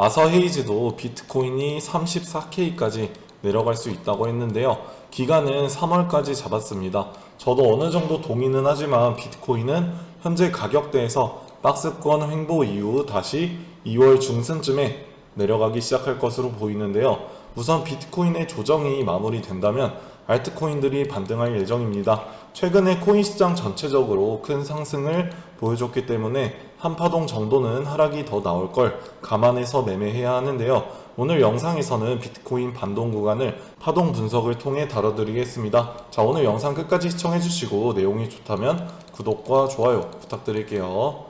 아서 헤이즈도 비트코인이 34K까지 내려갈 수 있다고 했는데요. 기간은 3월까지 잡았습니다. 저도 어느 정도 동의는 하지만 비트코인은 현재 가격대에서 박스권 횡보 이후 다시 2월 중순쯤에 내려가기 시작할 것으로 보이는데요. 우선 비트코인의 조정이 마무리된다면 알트코인들이 반등할 예정입니다. 최근에 코인 시장 전체적으로 큰 상승을 보여줬기 때문에 한 파동 정도는 하락이 더 나올 걸 감안해서 매매해야 하는데요. 오늘 영상에서는 비트코인 반동 구간을 파동 분석을 통해 다뤄드리겠습니다. 자, 오늘 영상 끝까지 시청해주시고 내용이 좋다면 구독과 좋아요 부탁드릴게요.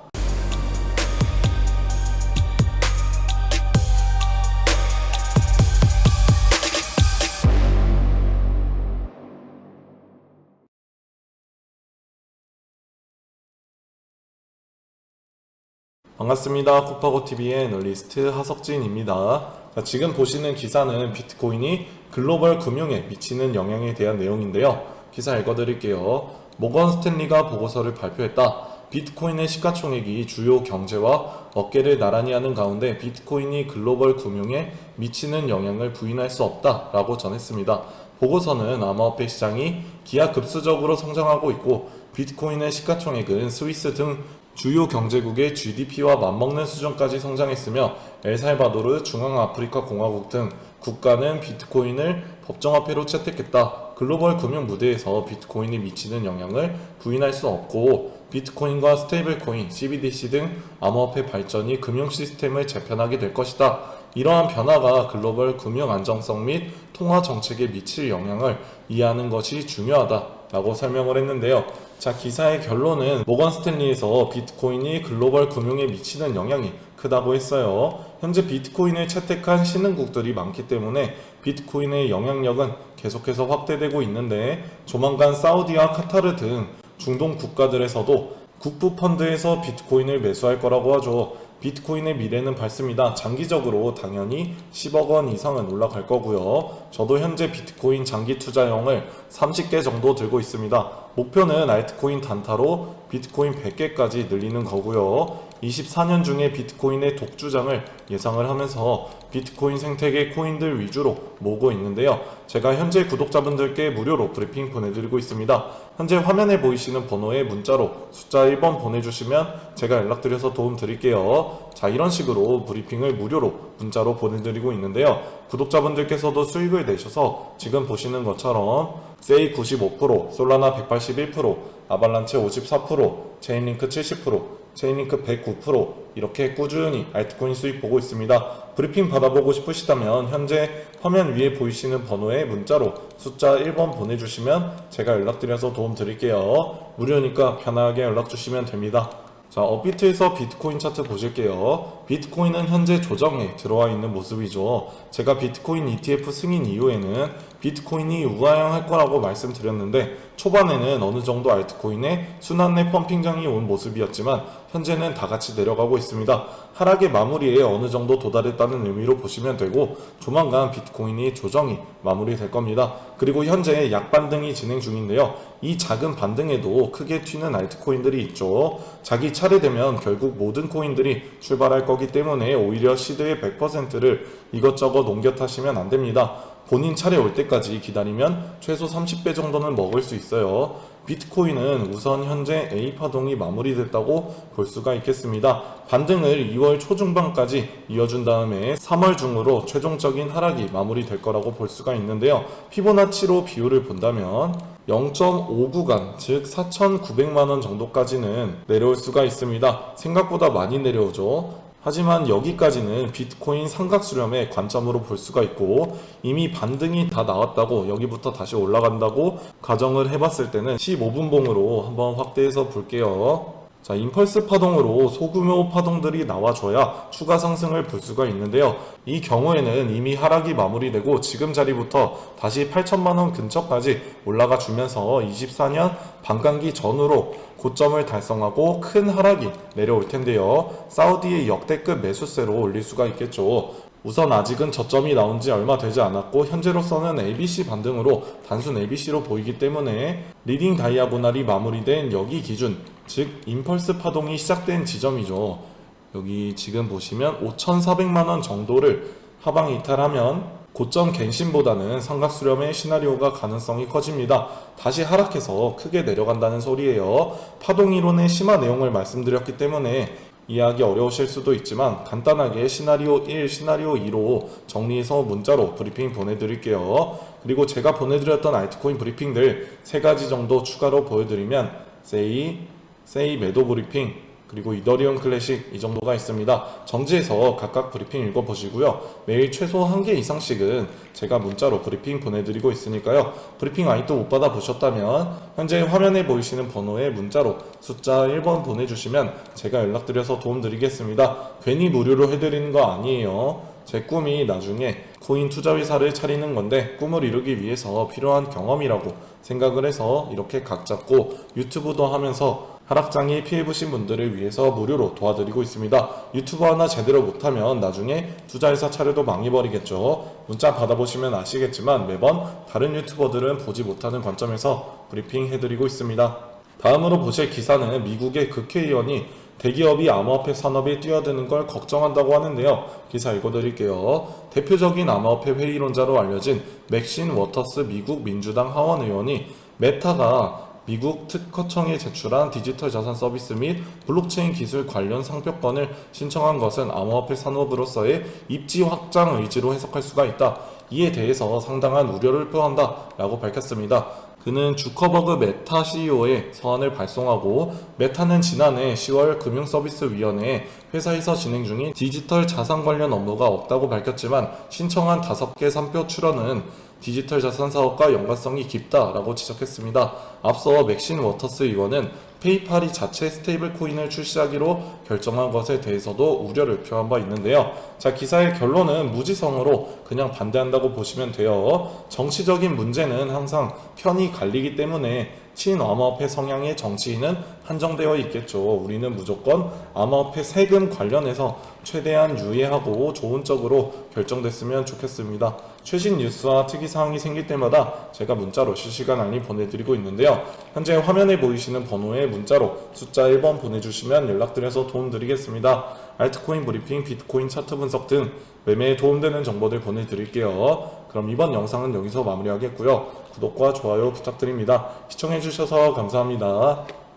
반갑습니다. 쿠파고TV의 애널리스트 하석진입니다. 자, 지금 보시는 기사는 비트코인이 글로벌 금융에 미치는 영향에 대한 내용인데요. 기사 읽어드릴게요. 모건 스탠리가 보고서를 발표했다. 비트코인의 시가총액이 주요 경제와 어깨를 나란히 하는 가운데 비트코인이 글로벌 금융에 미치는 영향을 부인할 수 없다라고 전했습니다. 보고서는 암호화폐 시장이 기하급수적으로 성장하고 있고 비트코인의 시가총액은 스위스 등 주요 경제국의 GDP와 맞먹는 수준까지 성장했으며 엘살바도르, 중앙아프리카 공화국 등 국가는 비트코인을 법정화폐로 채택했다. 글로벌 금융 무대에서 비트코인이 미치는 영향을 부인할 수 없고 비트코인과 스테이블코인, CBDC 등 암호화폐 발전이 금융 시스템을 재편하게 될 것이다. 이러한 변화가 글로벌 금융 안정성 및 통화 정책에 미칠 영향을 이해하는 것이 중요하다 라고 설명을 했는데요. 자, 기사의 결론은 모건 스탠리에서 비트코인이 글로벌 금융에 미치는 영향이 크다고 했어요. 현재 비트코인을 채택한 신흥국들이 많기 때문에 비트코인의 영향력은 계속해서 확대되고 있는데 조만간 사우디와 카타르 등 중동 국가들에서도 국부 펀드에서 비트코인을 매수할 거라고 하죠. 비트코인의 미래는 밝습니다. 장기적으로 당연히 10억 원 이상은 올라갈 거고요. 저도 현재 비트코인 장기 투자형을 30개 정도 들고 있습니다. 목표는 알트코인 단타로 비트코인 100개까지 늘리는 거고요. 24년 중에 비트코인의 독주장을 예상을 하면서 비트코인 생태계 코인들 위주로 모으고 있는데요. 제가 현재 구독자분들께 무료로 브리핑 보내드리고 있습니다. 현재 화면에 보이시는 번호에 문자로 숫자 1번 보내주시면 제가 연락드려서 도움 드릴게요. 자, 이런 식으로 브리핑을 무료로 문자로 보내드리고 있는데요. 구독자분들께서도 수익을 내셔서 지금 보시는 것처럼 세이 95%, 솔라나 181%, 아발란체 54%, 체인링크 70%, 체인링크 109% 이렇게 꾸준히 알트코인 수익 보고 있습니다. 브리핑 받아보고 싶으시다면 현재 화면 위에 보이시는 번호에 문자로 숫자 1번 보내주시면 제가 연락드려서 도움 드릴게요. 무료니까 편하게 연락 주시면 됩니다. 자, 업비트에서 비트코인 차트 보실게요. 비트코인은 현재 조정에 들어와 있는 모습이죠. 제가 비트코인 ETF 승인 이후에는 비트코인이 우하향할 거라고 말씀드렸는데 초반에는 어느 정도 알트코인의 순환내 펌핑장이 온 모습이었지만 현재는 다 같이 내려가고 있습니다. 하락의 마무리에 어느 정도 도달했다는 의미로 보시면 되고 조만간 비트코인이 조정이 마무리될 겁니다. 그리고 현재 약반등이 진행 중인데요. 이 작은 반등에도 크게 튀는 알트코인들이 있죠. 자기 차례되면 결국 모든 코인들이 출발할 거기 때문에 오히려 시드의 100%를 이것저것 옮겨 타시면 안 됩니다. 본인 차례 올 때까지 기다리면 최소 30배 정도는 먹을 수 있어요. 비트코인은 우선 현재 A 파동이 마무리됐다고 볼 수가 있겠습니다. 반등을 2월 초중반까지 이어준 다음에 3월 중으로 최종적인 하락이 마무리될 거라고 볼 수가 있는데요. 피보나치로 비율을 본다면 0.5 구간, 즉 4,900만 원 정도까지는 내려올 수가 있습니다. 생각보다 많이 내려오죠. 하지만 여기까지는 비트코인 삼각 수렴의 관점으로 볼 수가 있고 이미 반등이 다 나왔다고 여기부터 다시 올라간다고 가정을 해봤을 때는 15분봉으로 한번 확대해서 볼게요. 자, 임펄스 파동으로 소규모 파동들이 나와줘야 추가 상승을 볼 수가 있는데요. 이 경우에는 이미 하락이 마무리되고 지금 자리부터 다시 8천만원 근처까지 올라가 주면서 24년 반감기 전후로 고점을 달성하고 큰 하락이 내려올 텐데요. 사우디의 역대급 매수세로 올릴 수가 있겠죠. 우선 아직은 저점이 나온 지 얼마 되지 않았고 현재로서는 ABC 반등으로 단순 ABC로 보이기 때문에 리딩 다이아고날이 마무리된 여기 기준 즉 임펄스 파동이 시작된 지점이죠. 여기 지금 보시면 5,400만 원 정도를 하방 이탈하면 고점 갱신보다는 삼각 수렴의 시나리오가 가능성이 커집니다. 다시 하락해서 크게 내려간다는 소리예요. 파동 이론의 심화 내용을 말씀드렸기 때문에 이해하기 어려우실 수도 있지만 간단하게 시나리오 1, 시나리오 2로 정리해서 문자로 브리핑 보내드릴게요. 그리고 제가 보내드렸던 알트코인 브리핑들 세 가지 정도 추가로 보여드리면 세이, 세이 매도 브리핑, 그리고 이더리움 클래식 이 정도가 있습니다. 정지해서 각각 브리핑 읽어보시고요. 매일 최소 한 개 이상씩은 제가 문자로 브리핑 보내드리고 있으니까요. 브리핑 아직도 못 받아보셨다면 현재 화면에 보이시는 번호에 문자로 숫자 1번 보내주시면 제가 연락드려서 도움드리겠습니다. 괜히 무료로 해드리는 거 아니에요. 제 꿈이 나중에 코인 투자 회사를 차리는 건데 꿈을 이루기 위해서 필요한 경험이라고 생각을 해서 이렇게 각 잡고 유튜브도 하면서 하락장애 피해 보신 분들을 위해서 무료로 도와드리고 있습니다. 유튜브 하나 제대로 못하면 나중에 투자회사 차려도 망해버리겠죠. 문자 받아보시면 아시겠지만 매번 다른 유튜버들은 보지 못하는 관점에서 브리핑 해드리고 있습니다. 다음으로 보실 기사는 미국의 국회의원이 대기업이 암호화폐 산업에 뛰어드는 걸 걱정한다고 하는데요. 기사 읽어드릴게요. 대표적인 암호화폐 회의론자로 알려진 맥신 워터스 미국 민주당 하원 의원이 메타가 미국 특허청에 제출한 디지털 자산 서비스 및 블록체인 기술 관련 상표권을 신청한 것은 암호화폐 산업으로서의 입지 확장 의지로 해석할 수가 있다. 이에 대해서 상당한 우려를 표한다. 라고 밝혔습니다. 그는 주커버그 메타 CEO에 서한을 발송하고 메타는 지난해 10월 금융서비스위원회에 회사에서 진행 중인 디지털 자산 관련 업무가 없다고 밝혔지만 신청한 5개 산표 출원은 디지털 자산 사업과 연관성이 깊다라고 지적했습니다. 앞서 맥신 워터스 의원은 페이팔이 자체 스테이블 코인을 출시하기로 결정한 것에 대해서도 우려를 표한 바 있는데요. 자, 기사의 결론은 무지성으로 그냥 반대한다고 보시면 돼요. 정치적인 문제는 항상 편이 갈리기 때문에 친암호화폐 성향의 정치인은 한정되어 있겠죠. 우리는 무조건 암호화폐 세금 관련해서 최대한 유의하고 좋은 쪽으로 결정됐으면 좋겠습니다. 최신 뉴스와 특이사항이 생길 때마다 제가 문자로 실시간 알림 보내드리고 있는데요. 현재 화면에 보이시는 번호에 문자로 숫자 1번 보내주시면 연락드려서 도움드리겠습니다. 알트코인 브리핑, 비트코인 차트 분석 등 매매에 도움되는 정보들 보내드릴게요. 그럼 이번 영상은 여기서 마무리하겠고요. 구독과 좋아요 부탁드립니다. 시청해주셔서 감사합니다.